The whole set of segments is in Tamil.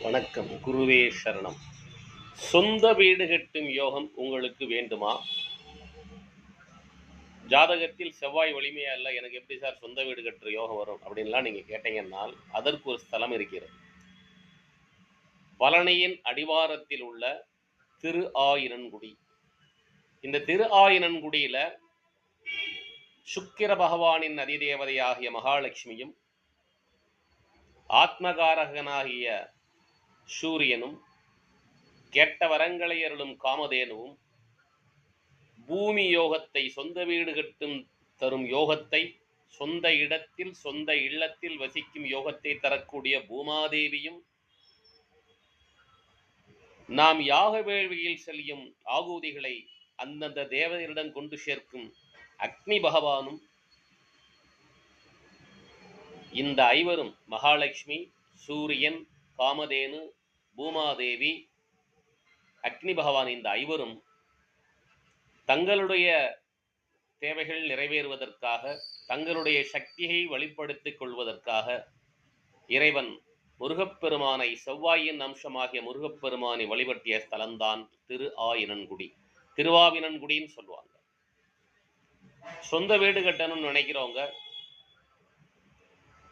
வணக்கம். குருவே சரணம். சொந்த வீடு கட்டும் யோகம் உங்களுக்கு வேண்டுமா? ஜாதகத்தில் செவ்வாய் வலிமையா இல்லை எனக்கு எப்படி சார் சொந்த வீடு கட்டுற யோகம் வரும் அப்படின்லாம் நீங்க கேட்டீங்கன்னால் அதற்கு ஒரு ஸ்தலம் இருக்கிறது. பழனியின் அடிவாரத்தில் உள்ள திரு ஆயினன்குடி. இந்த திரு ஆயினன்குடியில சுக்கிர பகவானின் அதிதேவதையாகிய மகாலட்சுமியும் ஆத்மகாரகனாகிய சூரியனும் கெட்ட வரங்களை அருளும் காமதேனுவும் பூமி யோகத்தை சொந்த வீடு கட்டும் தரும் யோகத்தை சொந்த இடத்தில் சொந்த இல்லத்தில் வசிக்கும் யோகத்தை தரக்கூடிய பூமாதேவியும் நாம் யாக வேள்வியில் செல்லும் ஆகூதிகளை அந்தந்த தேவதைகளிடம் கொண்டு சேர்க்கும் அக்னி பகவானும் இந்த ஐவரும் மகாலட்சுமி சூரியன் காமதேனு பூமாதேவி அக்னி பகவான் இந்த ஐவரும் தங்களுடைய தேவைகள் நிறைவேறுவதற்காக தங்களுடைய சக்தியை வெளிப்படுத்திக் கொள்வதற்காக இறைவன் முருகப்பெருமானை செவ்வாயின் அம்சமாகிய முருகப்பெருமானை வழிபட்டிய ஸ்தலம்தான் திரு ஆயினன்குடி. திருவாவினன்குடின்னு சொல்லுவாங்க. சொந்த வீடு கட்டணும்னு நினைக்கிறவங்க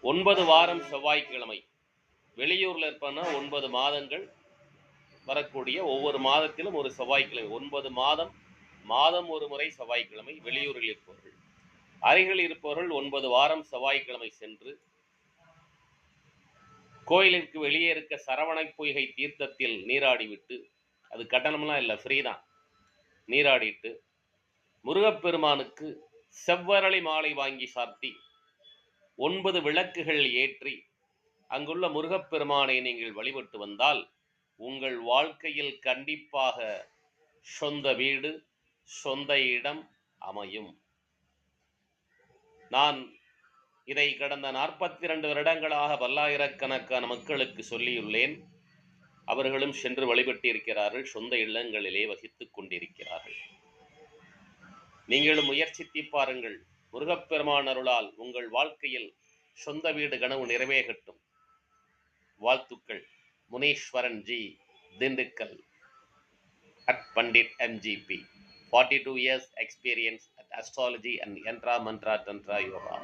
ஒன்பது வாரம் செவ்வாய்க்கிழமை வெளியூரில் இருப்பனா ஒன்பது மாதங்கள் வரக்கூடிய ஒவ்வொரு மாதத்திலும் ஒரு செவ்வாய்க்கிழமை. ஒன்பது மாதம் மாதம் ஒரு முறை செவ்வாய்க்கிழமை வெளியூரில் இருப்பவர்கள். அருகில் இருப்பவர்கள் ஒன்பது வாரம் செவ்வாய்க்கிழமை சென்று கோயிலிற்கு வெளியே இருக்க சரவணை பொய்கை தீர்த்தத்தில் நீராடிவிட்டு அது கட்டணம்லாம் இல்லை ஃப்ரீ தான். நீராடிட்டு முருகப்பெருமானுக்கு செவ்வரளி மாலை வாங்கி சார்த்தி ஒன்பது விளக்குகள் ஏற்றி அங்குள்ள முருகப்பெருமானை நீங்கள் வழிபட்டு வந்தால் உங்கள் வாழ்க்கையில் கண்டிப்பாக சொந்த வீடு சொந்த இடம் அமையும். நான் இதை கடந்த நாற்பத்தி இரண்டு வருடங்களாக பல்லாயிரக்கணக்கான மக்களுக்கு சொல்லியுள்ளேன். அவர்களும் சென்று வழிபட்டிருக்கிறார்கள் சொந்த இல்லங்களிலே வகித்துக் கொண்டிருக்கிறார்கள். நீங்களும் முயற்சித்து பாருங்கள் முருகப்பெருமான் அருளால் உங்கள் வாழ்க்கையில் சொந்த வீடு கனவு நிறைவேகட்டும் வாழ்த்துக்கள் Muniswaran ji Dindigul at Pandit MGP. 42 years experience at astrology and yantra mantra tantra yoga.